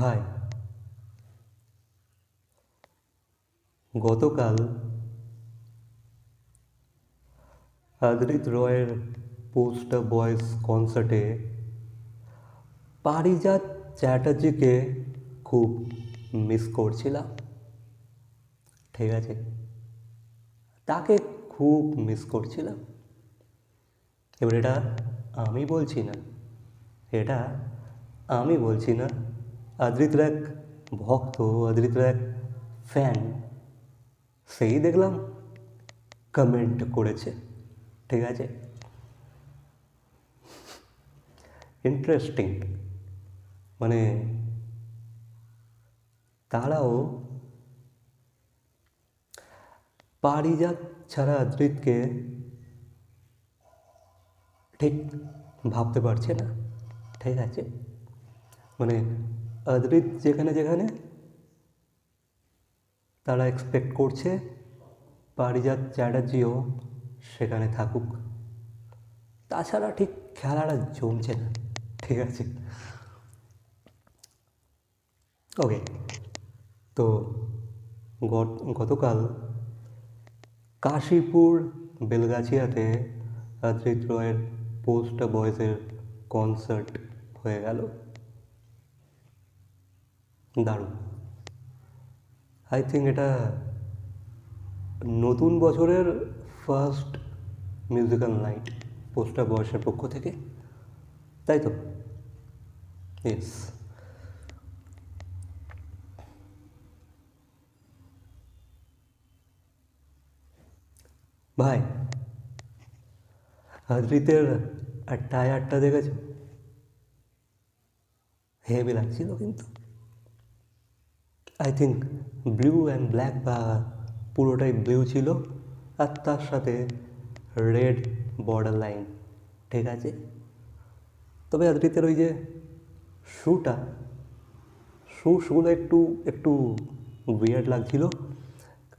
ভাই, গতকাল আদৃত রয়ের পোস্ট বয়েস কনসার্টে পারিজাত চ্যাটার্জিকে খুব মিস করছিলাম। ঠিক আছে, তাকে খুব মিস করছিলাম। এবার এটা আমি বলছি না, এটা আমি বলছি না আদৃতের এক ভক্ত আদৃতের এক ফ্যান সেই দেখলাম কমেন্ট করেছে। ঠিক আছে? ইন্টারেস্টিং মানে তারাও পারিজাত ছাড়া আদৃতকে ঠিক ভাবতে পারছে না। ঠিক আছে? মানে অদ্রিত যেখানে যেখানে তারা এক্সপেক্ট করছে পারিজাত চ্যাটার্জিও সেখানে থাকুক। তাছাড়া ঠিক খেলাটা জমছে না, ঠিক আছে? ওকে তো গত- গতকাল কাশীপুর বেলগাছিয়াতে অদ্রিত রয়ের পোস্ট বয়েসের কনসার্ট হয়ে গেল। দারুণ। আই থিঙ্ক এটা নতুন বছরের ফার্স্ট মিউজিক্যাল নাইট পোস্টার বয়সের পক্ষ থেকে। তাই তো? ইয়েস ভাই, আদ্রিতের টায়ারটা দেখেছ? হেভি লাগছিল কিন্তু। I think blue and black বা পুরোটাই ব্লু ছিল আর তার সাথে রেড বর্ডার লাইন ঠিক আছে? তবে আদ্রিতের ওই যে শুটা শু শুগুলো একটু একটু উইয়ার্ড লাগছিল,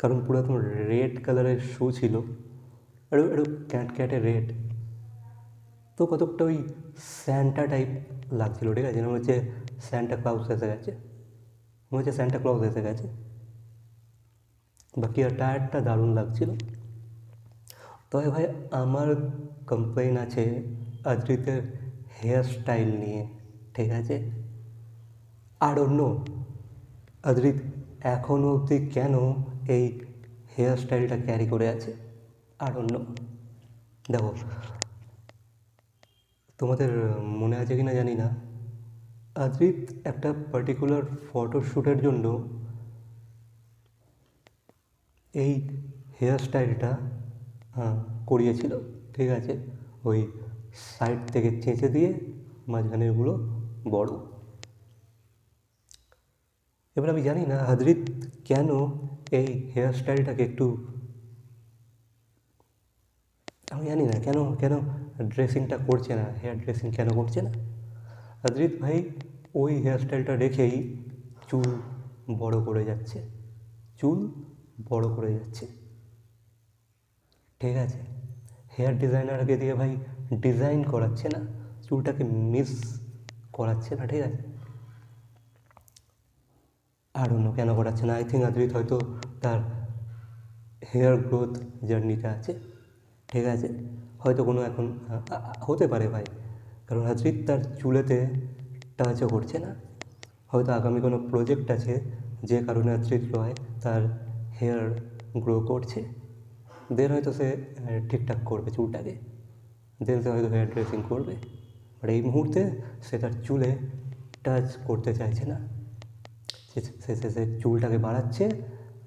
কারণ পুরো একদম রেড কালারের শু ছিল একটু একটু ক্যাট ক্যাটে রেড তো কতকটা ওই স্যান্টা টাইপ লাগছিল, ঠিক আছে? যেমন হচ্ছে স্যান্টা ক্লাউস এসে গেছে। মনে হচ্ছে স্যান্টা ক্লাউস এসে গেছে। বাকি আর টায়ারটা দারুণ লাগছিল। তবে ভাই, আমার কমপ্লেন আছে আদ্রিতের হেয়ার স্টাইল নিয়ে, ঠিক আছে? আর অন্য আদ্রিত এখনও অবধি কেন এই হেয়ার স্টাইলটা ক্যারি করে আছে? আর অন্য দেখো, তোমাদের মনে আছে কি না জানি না। আদ্রিত একটা পার্টিকুলার ফটোশ্যুটের জন্য এই হেয়ার স্টাইলটা করিয়েছিল। ঠিক আছে? ওই সাইড থেকে চেঁচে দিয়ে মাঝখানেরগুলো বড়। এবার আমি জানি না হাদরিত কেন এই হেয়ার স্টাইলটাকে একটু আমি জানি না কেন কেন ড্রেসিংটা করছে না হেয়ার ড্রেসিং কেন করছে না। হাদরিত ভাই, ওই হেয়ার স্টাইলটা রেখেই চুল বড় করে যাচ্ছে। চুল বড় করে যাচ্ছে। ঠিক আছে? হেয়ার ডিজাইনারকে দিয়ে ভাই ডিজাইন করাচ্ছে না, চুলটাকে মিস করাচ্ছে না, ঠিক আছে? আর অন্য কেন করাচ্ছে না? আই থিঙ্ক আদ্রিত হয়তো তার হেয়ার গ্রোথ জার্নিটা আছে। ঠিক আছে? হয়তো কোনো এখন হতে পারে ভাই। কারণ তার চুলেতে টাচও করছে না। হয়তো আগামী কোনো প্রজেক্ট আছে যে কারণে আদ্রিত রয় তার হেয়ার গ্রো করছে। দেন হয়তো সে ঠিকঠাক করবে চুলটাকে। দেন সে হয়তো হেয়ার ড্রেসিং করবে। আর এই মুহূর্তে সে তার চুলে টাচ করতে চাইছে না। সে সে সে চুলটাকে বাড়াচ্ছে।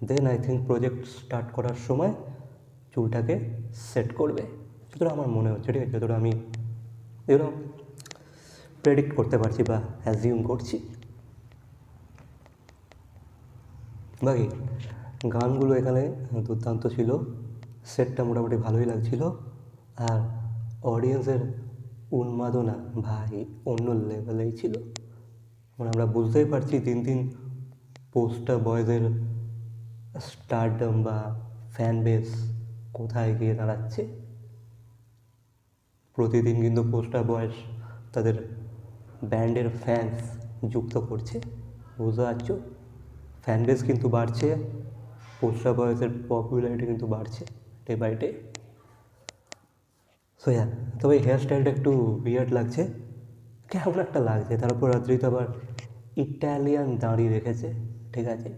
Then I think project start করার সময় চুলটাকে সেট করবে। যতটা আমার মনে হচ্ছে, ঠিক আছে? যতটা আমি এগুলো প্রেডিক্ট করতে পারছি বা অ্যাজিউম করছি। বাকি গানগুলো এখানে দুর্দান্ত ছিল। সেটটা মোটামুটি ভালোই লাগছিল। আর অডিয়েন্সের উন্মাদনা ভাই অন্য লেভেলেই ছিল। মানে আমরা বুঝতেই পারছি দিন দিন পোস্টার বয়েজের স্টারডম বা ফ্যান বেস কোথায় গিয়ে দাঁড়াচ্ছে। প্রতিদিন কিন্তু পোস্টার বয়েস তাদের ব্যান্ডের ফ্যান্স যুক্ত করছে। বুঝতে পারছ? ফ্যান বেস কিন্তু বাড়ছে, পোস্টার বয়েসের পপুলারিটি কিন্তু বাড়ছে ডে বাই ডে সো হ্যাঁ তবে হেয়ার স্টাইলটা একটু বিয়ার্ড লাগছে। কেমন একটা লাগছে? তারপর রাত্রি তো আবার ইটালিয়ান দাঁড়িয়ে রেখেছে, ঠিক আছে?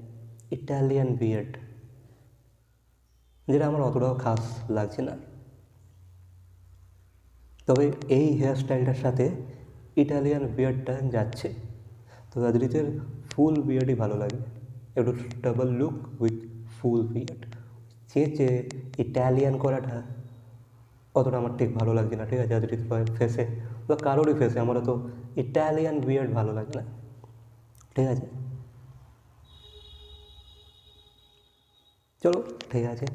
ইটালিয়ান বিয়ার্ড যেটা আমার অতটাও খাস লাগছে না। তবে এই হেয়ার স্টাইলটার সাথে ইটালিয়ান বিয়ার্ডটা যাচ্ছে। তো রাজরিতের ফুল বিয়ার্ডই ভালো লাগে একটু double look with full beard চেঁচে ইটালিয়ান করাটা, অতটা আমার ঠিক ভালো লাগছে না, ঠিক আছে? রাজরিত ফেসে বা কারোরই ফেসে আমার তো ইটালিয়ান বিয়ার্ড ভালো লাগে না। ঠিক আছে? চলো, ঠিক আছে?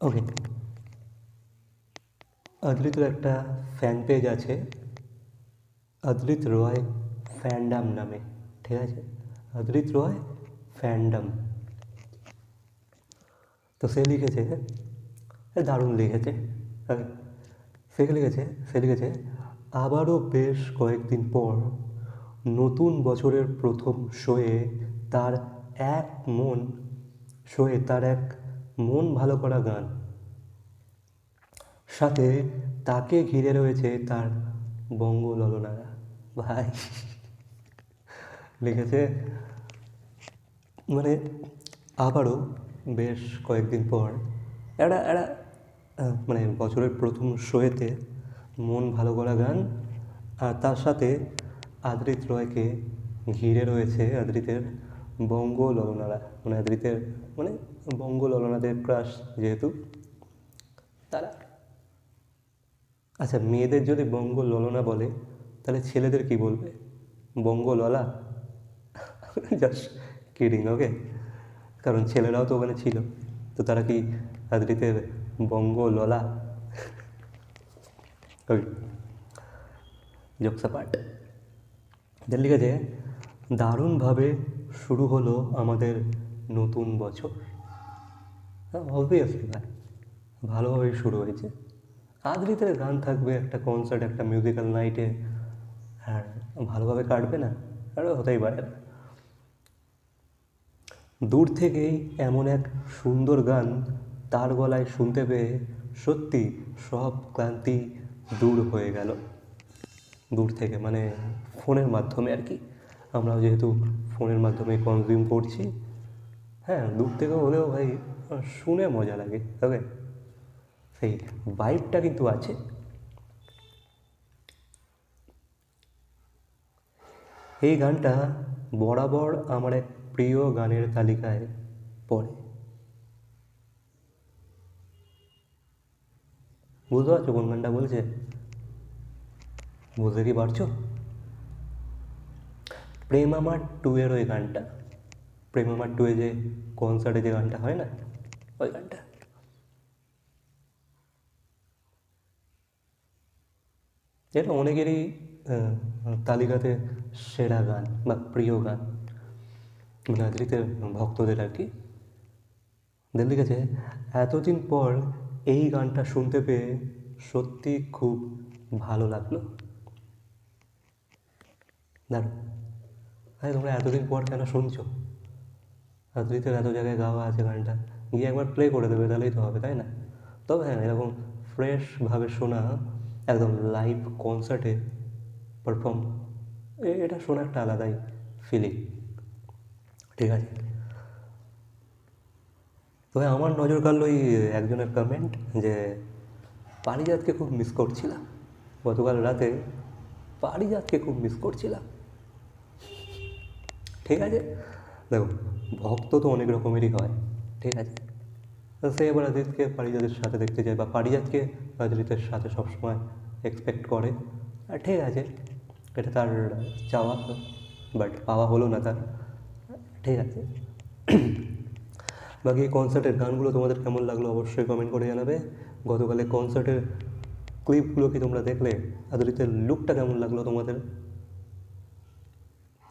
ওকে আদৃতের একটা ফ্যান পেজ আছে আদৃত রয় ফ্যান্ডাম নামে ঠিক আছে আদৃত রয় ফ্যান্ডাম তো সে লিখেছে দারুণ লিখেছে সে লিখেছে সে লিখেছে আবারও বেশ কয়েকদিন পর নতুন বছরের প্রথম শোয়ে তার এক মন শোয়ে তার এক মন ভালো করা গান। সাথে তাকে ঘিরে রয়েছে তার বঙ্গ ললনারা ভাই, লিখেছে মানে আবারও বেশ কয়েকদিন পর একটা একটা মানে বছরের প্রথম শোয়েতে মন ভালো করা গান আর তার সাথে আদ্রিত রয়কে ঘিরে রয়েছে, আদ্রিতের বঙ্গ ললনারা মানে আদ্রিতের মানে বঙ্গ ললনাদের ক্রাশ যেহেতু, তারা আচ্ছা মেয়েদের যদি বঙ্গ ললনা বলে, তাহলে ছেলেদের কি বলবে? বঙ্গ ললা জাস্ট কিডিং ওকে কারণ ছেলেরাও তো ওখানে ছিল, তো তারা কি আদ্রিতের বঙ্গ ললা ওই জোকসা পার্ট লিখেছে, দারুণভাবে শুরু হলো আমাদের নতুন বছর। হ্যাঁ অবভিয়াসলি ভাই, ভালোভাবেই শুরু হয়েছে। আদ্রিতের গান থাকবে, একটা কনসার্ট একটা মিউজিক্যাল নাইটে আর ভালোভাবে কাটবে না, আর হতেই পারে দূর থেকেই এমন এক সুন্দর গান তার গলায় শুনতে পেয়ে সত্যি সব ক্লান্তি দূর হয়ে গেল। দূর থেকে মানে ফোনের মাধ্যমে আর কি। আমরা যেহেতু ফোনের মাধ্যমে কনজিউম করছি হ্যাঁ দূর থেকে হলেও ভাই শুনে মজা লাগে তবে সেই ভাইবটা কিন্তু আছে। এই গানটা বরাবর আমার এক প্রিয় গানের তালিকায় পড়ে। বুঝতে পারছ কোন গানটা বলছে? বুঝতে কি পারছ? প্রেম আমার টু এর ওই গানটা। প্রেম আমার টু এ যে কনসার্টে যে গানটা হয় না, ওই গানটা। এটা অনেকেরই তালিকাতে সেরা গান বা প্রিয় গান। আদ্রিতের ভক্তদের আর কি। দের লিখেছে, এতদিন পর এই গানটা শুনতে পেয়ে সত্যি খুব ভালো লাগল। দাঁড়ো আরে তোমরা এতদিন পর কেন শুনছো? আদ্রিতের এত জায়গায় গাওয়া আছে গানটা, গিয়ে একবার প্লে করে দেবে, তাহলেই তো হবে, তাই না? তবে হ্যাঁ এরকম ফ্রেশভাবে শোনা, একদম লাইভ কনসার্টে পারফর্ম এটা শোনা একটা আলাদাই ফিলিং ঠিক আছে? তবে আমার নজর কাড়লো ওই একজনের কমেন্ট যে পারিজাতকে খুব মিস করছিলাম। গতকাল রাতে পারিজাতকে খুব মিস করছিলাম। ঠিক আছে? দেখো, ভক্ত তো অনেক রকমেরই হয়, ঠিক আছে? সে এবার অজিতকে পারিজাতের সাথে দেখতে যায়, বা পারিজাতকে অজিতের সাথে সবসময় এক্সপেক্ট করে। ঠিক আছে, এটা তার চাওয়া বাট পাওয়া হলো না তার। ঠিক আছে? বাকি কনসার্টের গানগুলো তোমাদের কেমন লাগল অবশ্যই কমেন্ট করে জানাবে। গতকালে কনসার্টের ক্লিপগুলো কি তোমরা দেখলে? আদরিতের লুকটা কেমন লাগল তোমাদের?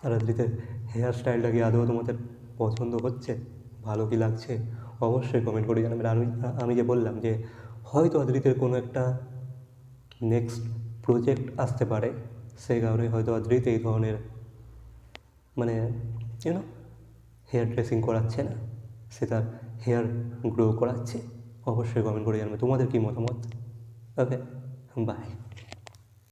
রাত্রিতে হেয়ার স্টাইলটা কি আদৌ তোমাদের পছন্দ হচ্ছে? ভালো কি লাগছে? অবশ্যই কমেন্ট করে জানাবেন আমি আমি যে বললাম যে হয়তো আদ্রিতের কোনো একটা নেক্সট প্রজেক্ট আসতে পারে সেই কারণে হয়তো আদ্রিত এই ধরনের মানে ইউন হেয়ার ড্রেসিং করাচ্ছে না, সে তার হেয়ার গ্রো করাচ্ছে। অবশ্যই কমেন্ট করে জানাবে। তোমাদের কী মতামত? Okay bye